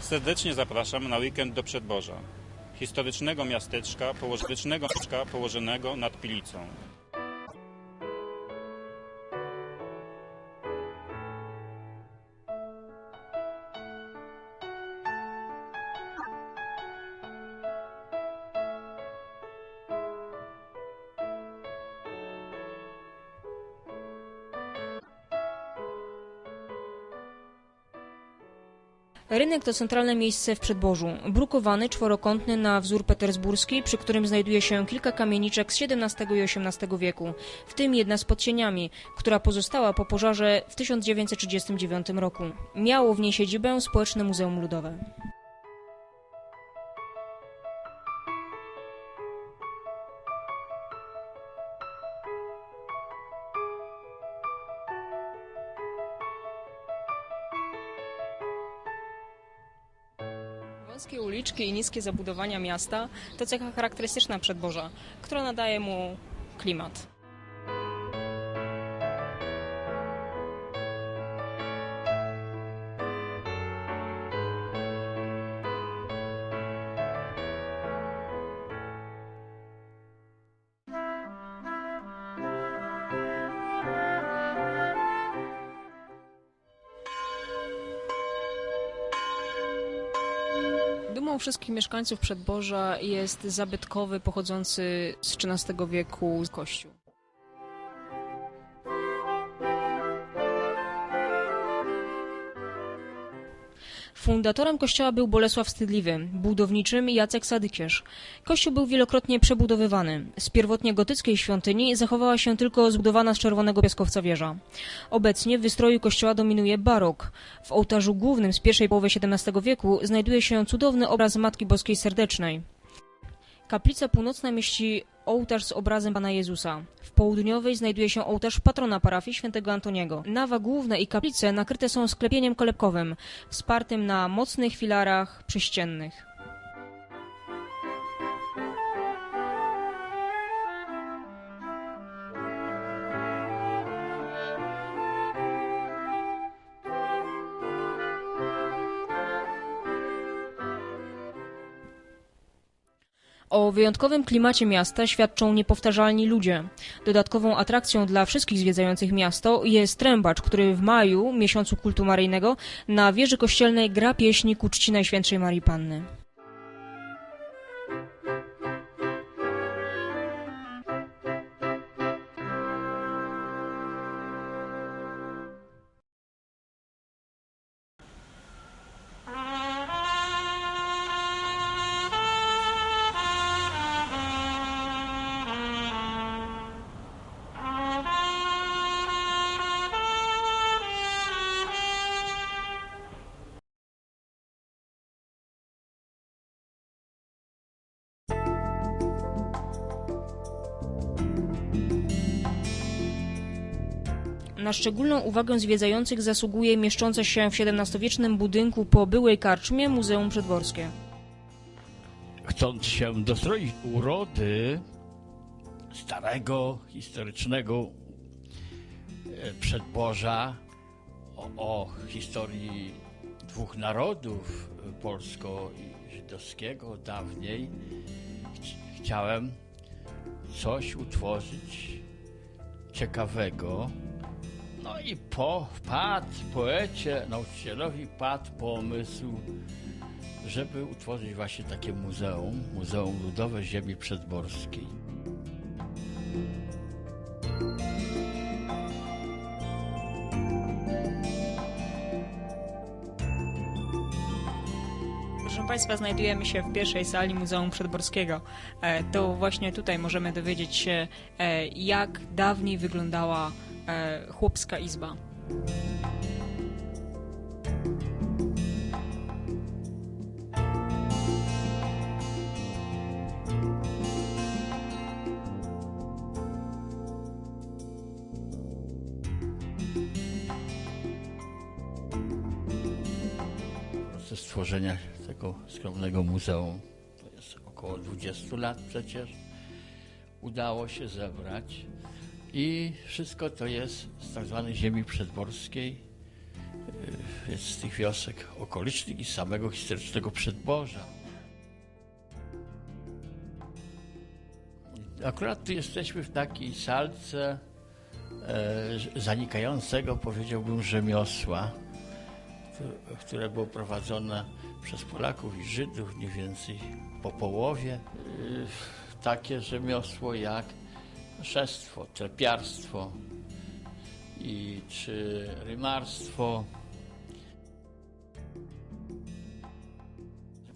Serdecznie zapraszam na weekend do Przedborza, historycznego miasteczka położonego, nad Pilicą. Rynek to centralne miejsce w przedborzu, brukowany, czworokątny na wzór petersburski, przy którym znajduje się kilka kamieniczek z XVII i XVIII wieku, w tym jedna z podcieniami, która pozostała po pożarze w 1939 roku. Miało w niej siedzibę Społeczne Muzeum Ludowe. Uliczki i niskie zabudowania miasta to cecha charakterystyczna przedborza, która nadaje mu klimat. Dumą wszystkich mieszkańców Przedborza jest zabytkowy, pochodzący z XIII wieku kościół. Fundatorem kościoła był Bolesław Wstydliwy, budowniczym Jacek Sadykierz. Kościół był wielokrotnie przebudowywany. Z pierwotnie gotyckiej świątyni zachowała się tylko zbudowana z czerwonego piaskowca wieża. Obecnie w wystroju kościoła dominuje barok. W ołtarzu głównym z pierwszej połowy XVII wieku znajduje się cudowny obraz Matki Boskiej Serdecznej. Kaplica północna mieści ołtarz z obrazem Pana Jezusa. W południowej znajduje się ołtarz patrona parafii świętego Antoniego. Nawa główna i kaplice nakryte są sklepieniem kolebkowym, wspartym na mocnych filarach prześciennych. O wyjątkowym klimacie miasta świadczą niepowtarzalni ludzie. Dodatkową atrakcją dla wszystkich zwiedzających miasto jest trębacz, który w maju, miesiącu kultu maryjnego, na wieży kościelnej gra pieśni ku czci Najświętszej Marii Panny. Na szczególną uwagę zwiedzających zasługuje mieszczące się w XVII-wiecznym budynku po byłej karczmie Muzeum Przedworskie. chcąc się dostroić urody starego, historycznego e, przedboża o, o historii dwóch narodów, e, polsko i żydowskiego dawniej, chci- chciałem coś utworzyć ciekawego. No i po, wpadł poecie, nauczycielowi padł pomysł, żeby utworzyć właśnie takie muzeum, Muzeum Ludowe Ziemi Przedborskiej. Proszę Państwa, znajdujemy się w pierwszej sali Muzeum Przedborskiego. E, To właśnie tutaj możemy dowiedzieć się, e, jak dawniej wyglądała e, chłopska izba. Proces stworzenia tego skromnego muzeum to jest około 20 lat przecież. Udało się zebrać i wszystko to jest z tak zwanej ziemi przedborskiej. y, więc z tych wiosek okolicznych i samego historycznego Przedborza. Akurat tu jesteśmy w takiej salce e, zanikającego, powiedziałbym, rzemiosła, któ- które było prowadzone przez Polaków i Żydów mniej więcej po połowie. Y, Takie rzemiosło jak szestwo, trepiarstwo i czy rymarstwo.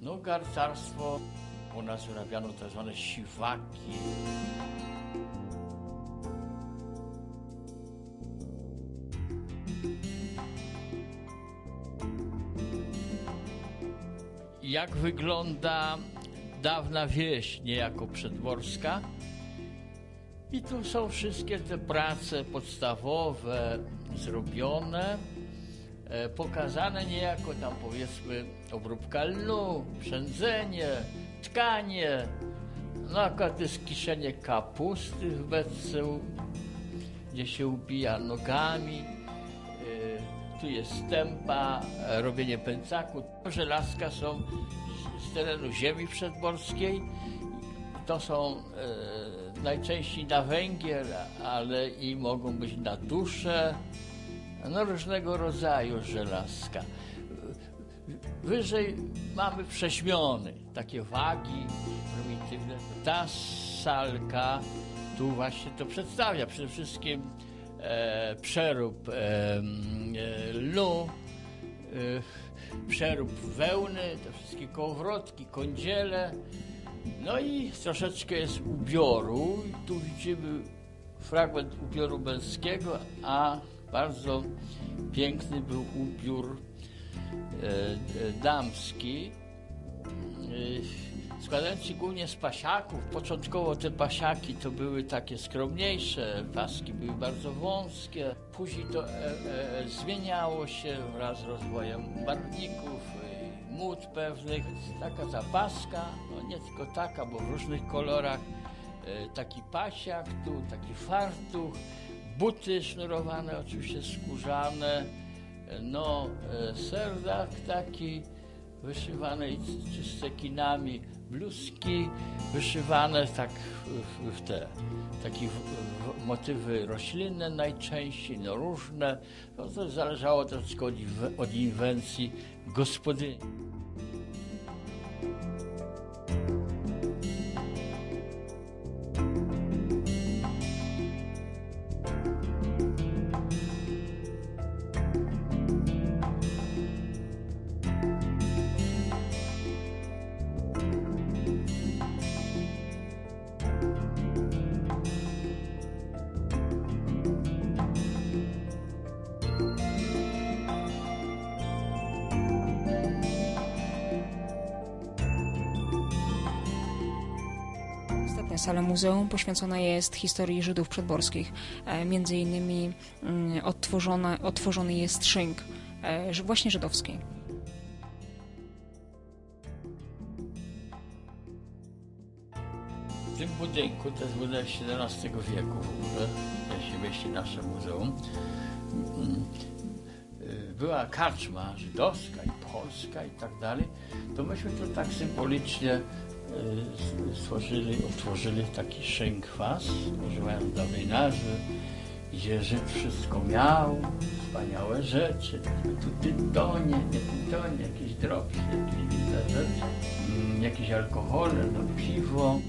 No garcarstwo, u nas wyrabiano tak zwane siwaki. Jak wygląda dawna wieś, niejako przedworska? I tu są wszystkie te prace podstawowe zrobione, e, pokazane niejako tam powiedzmy obróbka lnu, przędzenie, tkanie, no akurat jest kiszenie kapusty w beczce, gdzie się ubija nogami, e, tu jest stępa, e, robienie pęcaku. Żelazka są z terenu ziemi przedborskiej, to są e, najczęściej na węgiel, ale i mogą być na duszę, no różnego rodzaju żelazka. Wyżej mamy prześmiony, takie wagi prymitywne. Ta salka tu właśnie to przedstawia. Przede wszystkim e, przerób e, e, lnu, e, przerób wełny, te wszystkie kołowrotki, kądziele. No i troszeczkę jest ubioru. Tu widzimy fragment ubioru męskiego, a bardzo piękny był ubiór e, e, damski. E, składający się głównie z pasiaków. Początkowo te pasiaki to były takie skromniejsze, paski były bardzo wąskie. Później to e, e, zmieniało się wraz z rozwojem barwników, mód pewnych. Taka zapaska, no nie tylko taka, bo w różnych kolorach. E, taki pasiak tu, taki fartuch, buty sznurowane, oczywiście skórzane, e, no e, serdak taki wyszywane i c- czy z cekinami, bluzki wyszywane tak w, te takie motywy roślinne najczęściej, no różne. No to zależało inwe- od inwencji gospodyni. Sala muzeum poświęcona jest historii Żydów przedborskich. E, Między innymi mm, odtworzona, odtworzony jest szynk e, właśnie żydowski. W tym budynku, to jest budynek XVII wieku w ogóle, się mieści nasze muzeum, mm, y, była karczma żydowska i polska i tak dalej, to myśmy to tak symbolicznie stworzyli, otworzyli taki szynkwas, używając dawnej nazwy, gdzie Żyd wszystko miał, wspaniałe rzeczy, tu tytonie, nie tytonie, jakieś drobki, jakieś inne rzeczy, mm, jakieś alkohole, no piwo.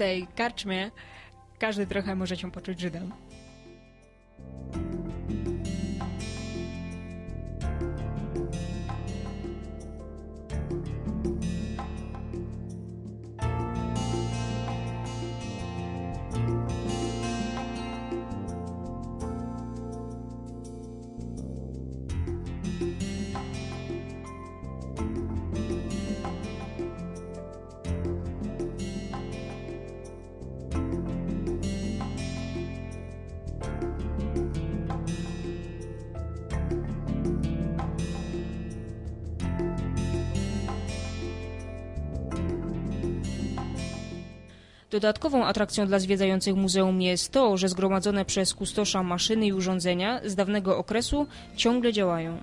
Tej karczmie każdy trochę może się poczuć Żydem. Dodatkową atrakcją dla zwiedzających muzeum jest to, że zgromadzone przez kustosza maszyny i urządzenia z dawnego okresu ciągle działają.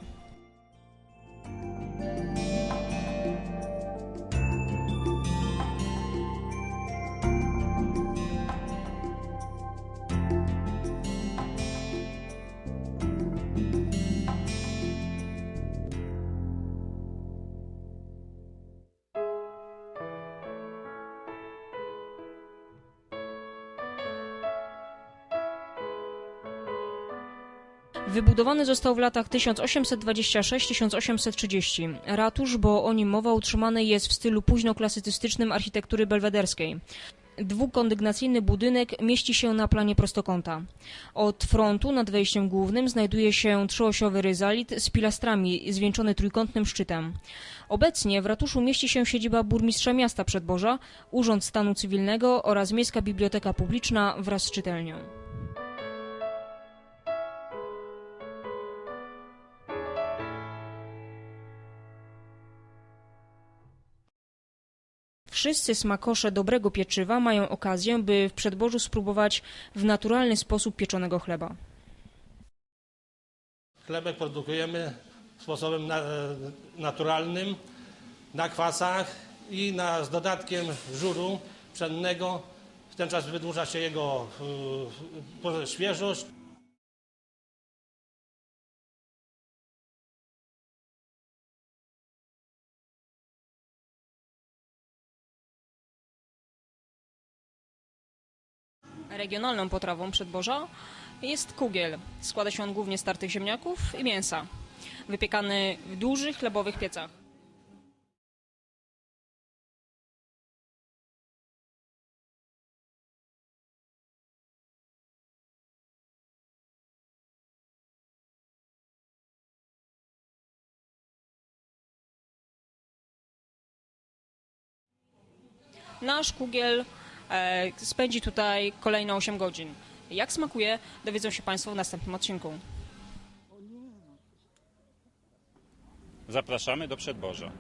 Wybudowany został w latach 1826-1830. Ratusz, bo o nim mowa, utrzymany jest w stylu późnoklasycystycznym architektury belwederskiej. Dwukondygnacyjny budynek mieści się na planie prostokąta. Od frontu nad wejściem głównym znajduje się trzyosiowy ryzalit z pilastrami zwieńczony trójkątnym szczytem. Obecnie w ratuszu mieści się siedziba burmistrza miasta Przedboża, Urząd Stanu Cywilnego oraz Miejska Biblioteka Publiczna wraz z czytelnią. Wszyscy smakosze dobrego pieczywa mają okazję, by w przedbożu spróbować w naturalny sposób pieczonego chleba. Chlebek produkujemy sposobem na, naturalnym, na kwasach i na, z dodatkiem żuru pszennego. W ten czas wydłuża się jego y, świeżość. Regionalną potrawą przedboża jest kugiel. Składa się on głównie z tartych ziemniaków i mięsa, wypiekany w dużych chlebowych piecach. Nasz kugiel spędzi tutaj kolejne 8 godzin. Jak smakuje, dowiedzą się Państwo w następnym odcinku. Zapraszamy do Przedboża.